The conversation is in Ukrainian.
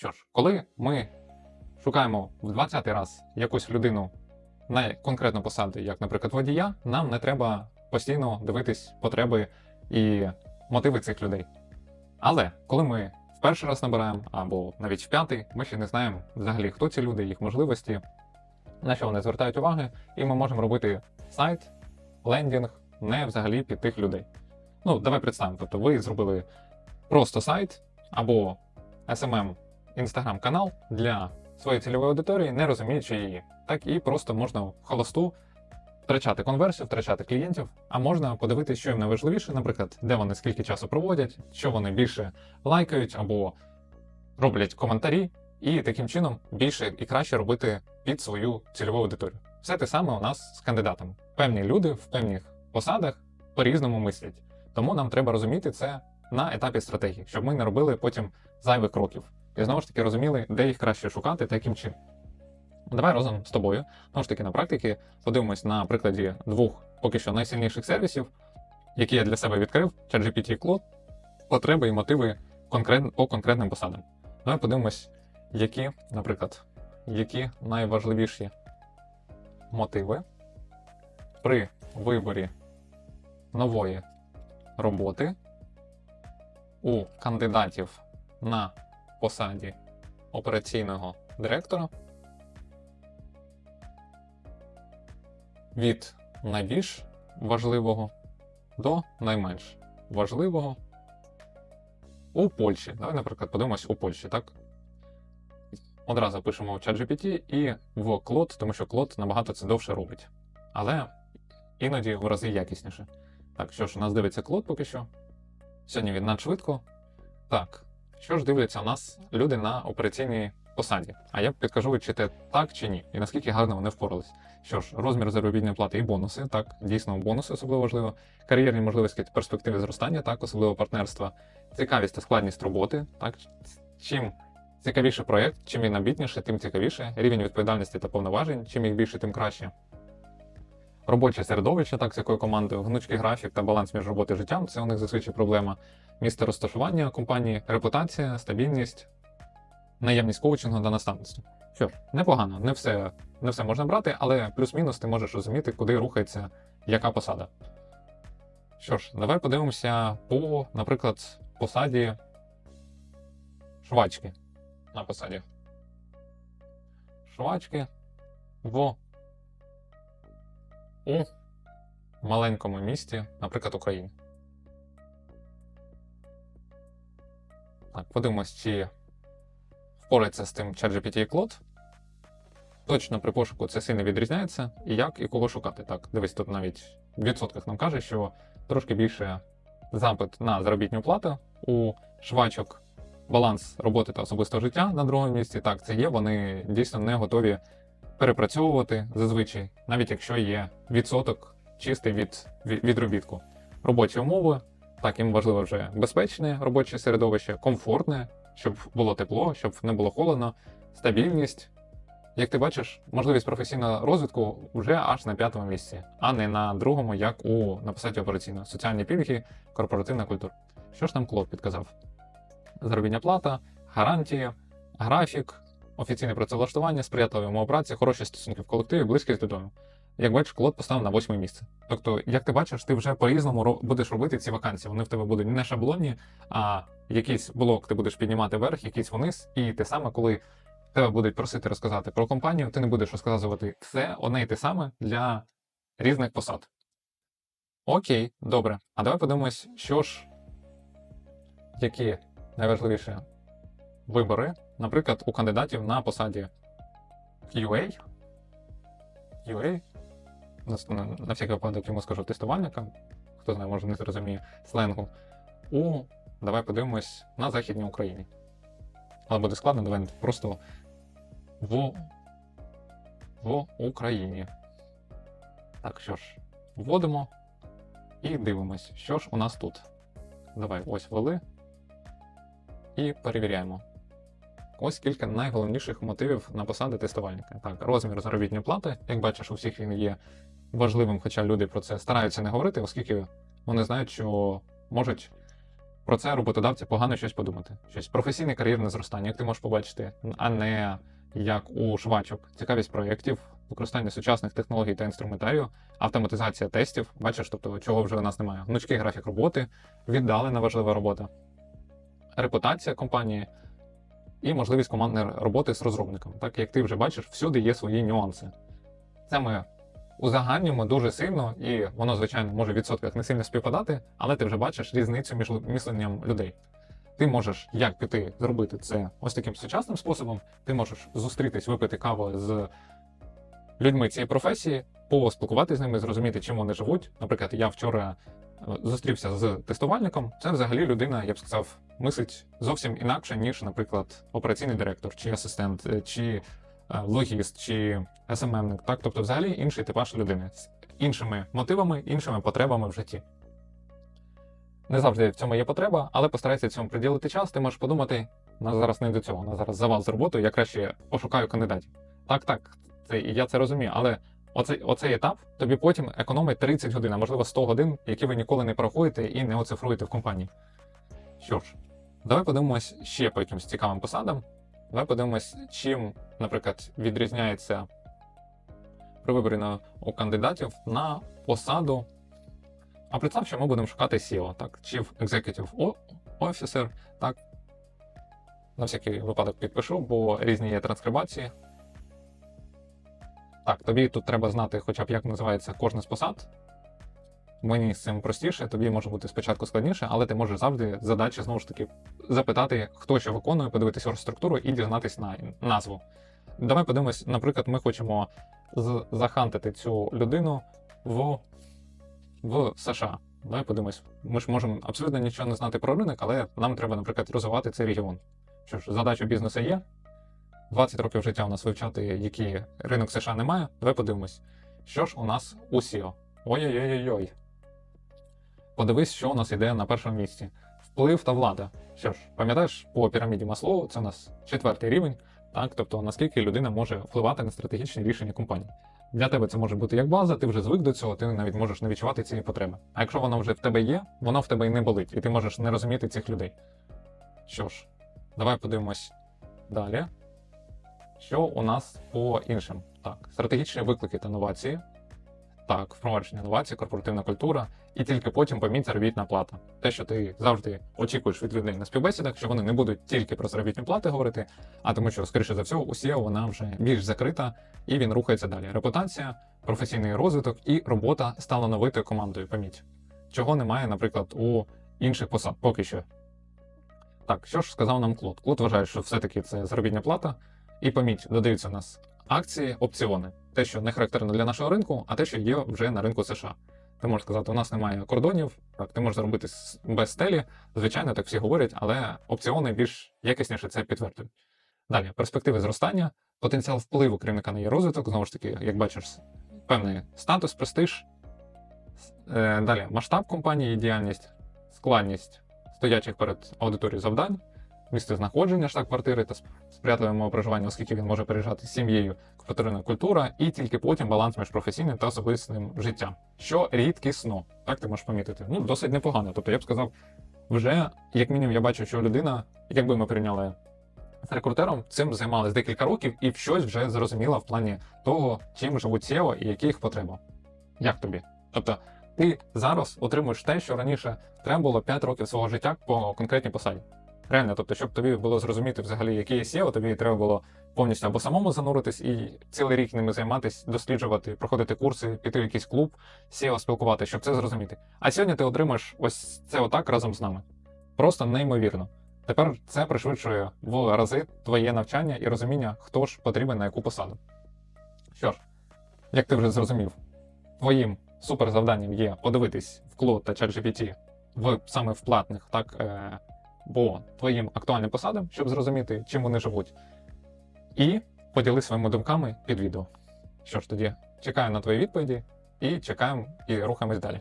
Що ж, коли ми шукаємо в 20-й раз якусь людину на конкретну посаду, як, наприклад, водія, нам не треба постійно дивитись потреби і мотиви цих людей. Але коли ми в перший раз набираємо, або навіть в п'ятий, ми ще не знаємо взагалі, хто ці люди, їх можливості, на що вони звертають уваги, і ми можемо робити сайт, лендінг не взагалі під тих людей. Ну, давай представимо, тобто ви зробили просто сайт або SMM інстаграм канал для своєї цільової аудиторії, не розуміючи її. Так і просто можна в холосту втрачати конверсію, втрачати клієнтів, а можна подивитися, що їм найважливіше, наприклад, де вони скільки часу проводять, що вони більше лайкають або роблять коментарі, і таким чином більше і краще робити під свою цільову аудиторію. Все те саме у нас з кандидатами. Певні люди в певних посадах по-різному мислять. Тому нам треба розуміти це на етапі стратегії, щоб ми не робили потім зайвих кроків. І знову ж таки розуміли, де їх краще шукати та яким чином. Давай разом з тобою, знову ж таки, на практиці подивимось на прикладі двох поки що найсильніших сервісів, які я для себе відкрив: ChatGPT і Claude, потреби і мотиви конкрет... по конкретним посадам. Давай подивимось, які, наприклад, які найважливіші мотиви при виборі нової роботи у кандидатів на посаді операційного директора від найбільш важливого до найменш важливого у Польщі. Давай, наприклад, подивимось у Польщі, так? Одразу пишемо в ChatGPT і в Claude, тому що Claude набагато це довше робить. Але іноді в рази якісніше. Так, що ж, у нас дивиться Claude поки що. Сьогодні він надшвидко. Так, що ж дивляться нас люди на операційній посаді? А я підкажу, чи те так чи ні, і наскільки гарно вони впорались. Що ж, розмір заробітної плати і бонуси, так, дійсно, бонуси особливо важливо. Кар'єрні можливості перспективи зростання, так, особливо партнерства, цікавість та складність роботи, так, чим цікавіший проєкт, чим він амбітніше, тим цікавіше. Рівень відповідальності та повноважень, чим їх більше, тим краще. Робоче середовище, так, з якою командою, гнучкий графік та баланс між роботою і життям це у них зазвичай проблема. Місце розташування компанії, репутація, стабільність, наявність коучингу та наставництва. Що ж, непогано, не все, не все можна брати, але плюс-мінус ти можеш розуміти, куди рухається яка посада. Що ж, давай подивимося по, наприклад, посаді швачки. На посаді. Швачки в у маленькому місті, наприклад, Україні. Так, подивимось, чи впорається з тим ChatGPT і Claude. Точно при пошуку це сильно відрізняється. І як і кого шукати. Так, дивись, тут навіть в відсотках нам каже, що трошки більше запит на заробітну плату у швачок. Баланс роботи та особистого життя на другому місці. Так, це є. Вони дійсно не готові перепрацьовувати зазвичай, навіть якщо є відсоток чистий від від- відробітку. Робочі умови, так їм важливо вже безпечне робоче середовище, комфортне, щоб було тепло, щоб не було холодно, стабільність. Як ти бачиш, можливість професійного розвитку вже аж на п'ятому місці, а не на другому, як у на посаді операційного. Соціальні пільги, корпоративна культура. Що ж там Клод підказав? Заробітня плата, гарантії, графік, офіційне працевлаштування, сприятливі умови праці, хороші стосунки в колективі, близькість додому. Як бачиш, Клод поставив на восьме місце. Тобто, як ти бачиш, ти вже по-різному будеш робити ці вакансії. Вони в тебе будуть не шаблонні, а якийсь блок ти будеш піднімати вверх, якийсь вниз, і те саме, коли тебе будуть просити розказати про компанію, ти не будеш розказувати все одне і те саме для різних посад. Окей, добре. А давай подивимось, що ж, які найважливіші вибори, наприклад, у кандидатів на посаді. QA. На, на, на всякий випадок йому скажу тестувальника. Хто знає, може не зрозуміє сленгу. У давай подивимось на Західній Україні. Але буде складно, давай просто в, в Україні. Так, що ж, вводимо і дивимось, що ж у нас тут. Давай ось ввели. І перевіряємо. Ось кілька найголовніших мотивів на посади тестувальника. Так, розмір заробітної плати. Як бачиш, у всіх він є важливим, хоча люди про це стараються не говорити, оскільки вони знають, що можуть про це роботодавці погано щось подумати. Щось професійне кар'єрне зростання, як ти можеш побачити, а не як у швачок, цікавість проєктів, використання сучасних технологій та інструментарію, автоматизація тестів. Бачиш, тобто чого вже у нас немає. Гнучкий графік роботи, віддалена важлива робота, репутація компанії і можливість командної роботи з розробником. Так як ти вже бачиш, всюди є свої нюанси. Це ми узагальнюємо дуже сильно, і воно, звичайно, може в відсотках не сильно співпадати, але ти вже бачиш різницю між мисленням людей. Ти можеш як піти зробити це ось таким сучасним способом. Ти можеш зустрітись, випити каву з людьми цієї професії, поспілкуватися з ними, зрозуміти, чим вони живуть. Наприклад, я вчора зустрівся з тестувальником. Це взагалі людина, я б сказав, мислить зовсім інакше, ніж, наприклад, операційний директор, чи асистент, е, чи е, логіст, чи СММник. Так, тобто, взагалі інший типаж людини з іншими мотивами, іншими потребами в житті. Не завжди в цьому є потреба, але постарайся цьому приділити час. Ти можеш подумати, нас зараз не до цього, нас зараз завал з роботою, я краще пошукаю кандидатів. Так, так, це, я це розумію, але оцей, оцей етап тобі потім економить 30 годин, а можливо 100 годин, які ви ніколи не порахуєте і не оцифруєте в компанії. Що ж, давай подивимось ще по якимось цікавим посадам. Давай подивимось, чим, наприклад, відрізняється при виборі на, у кандидатів на посаду. А представ, що ми будемо шукати SEO, так, Chief Executive Officer, так. На всякий випадок підпишу, бо різні є транскрибації. Так, тобі тут треба знати, хоча б як називається кожна з посад. Мені з цим простіше, тобі може бути спочатку складніше, але ти можеш завжди задачі знову ж таки запитати, хто що виконує, подивитися структуру і дізнатись на назву. Давай подивимось, наприклад, ми хочемо захантити цю людину в, в США. Давай подивимось. Ми ж можемо абсолютно нічого не знати про ринок, але нам треба, наприклад, розвивати цей регіон. Що ж, задача бізнесу є. 20 років життя у нас вивчати, який ринок США немає. Давай подивимось, що ж у нас у SEO. Ой-ой-ой-ой. Подивись, що у нас йде на першому місці. Вплив та влада. Що ж, пам'ятаєш, по піраміді Маслоу це у нас четвертий рівень, так, тобто наскільки людина може впливати на стратегічні рішення компанії. Для тебе це може бути як база, ти вже звик до цього, ти навіть можеш не відчувати цієї потреби. А якщо воно вже в тебе є, воно в тебе і не болить, і ти можеш не розуміти цих людей. Що ж, давай подивимось далі. Що у нас по іншим? Так, стратегічні виклики та новації. Так, впровадження інновацій, корпоративна культура, і тільки потім поміть заробітна плата. Те, що ти завжди очікуєш від людей на співбесідах, що вони не будуть тільки про заробітні плати говорити, а тому, що, скоріше за все, у SEO вона вже більш закрита і він рухається далі. Репутація, професійний розвиток і робота з талановитою командою. Поміть, чого немає, наприклад, у інших посад поки що. Так, що ж сказав нам Клод? Клод вважає, що все-таки це заробітня плата. І поміть, додаються у нас акції, опціони. Те, що не характерно для нашого ринку, а те, що є вже на ринку США. Ти можеш сказати, у нас немає кордонів, так, ти можеш зробити без стелі. Звичайно, так всі говорять, але опціони більш якісніше це підтверджують. Далі, перспективи зростання, потенціал впливу керівника на її розвиток, знову ж таки, як бачиш, певний статус, престиж. Е, Далі, масштаб компанії, діяльність, складність стоячих перед аудиторією завдань, місце знаходження штаб-квартири та сприятливе умови проживання, оскільки він може переїжджати з сім'єю, корпоративна культура, і тільки потім баланс між професійним та особистим життям, що рідкісно, так ти можеш помітити. Ну, досить непогано. Тобто я б сказав, вже як мінімум я бачу, що людина, якби ми прийняли з рекрутером, цим займалась декілька років і щось вже зрозуміла в плані того, чим живуть SEO і які їх потреба. Як тобі? Тобто, ти зараз отримуєш те, що раніше треба було 5 років свого життя по конкретній посаді. Реально, тобто, щоб тобі було зрозуміти взагалі, який є SEO, тобі треба було повністю або самому зануритись і цілий рік ними займатися, досліджувати, проходити курси, піти в якийсь клуб, SEO спілкувати, щоб це зрозуміти. А сьогодні ти отримаєш ось це отак разом з нами. Просто неймовірно. Тепер це пришвидшує в рази твоє навчання і розуміння, хто ж потрібен на яку посаду. Що ж, як ти вже зрозумів, твоїм суперзавданням є подивитись в Claude та ChatGPT в саме в платних, так, е, по твоїм актуальним посадам, щоб зрозуміти, чим вони живуть. І поділись своїми думками під відео. Що ж тоді, чекаю на твої відповіді і чекаємо і рухаємось далі.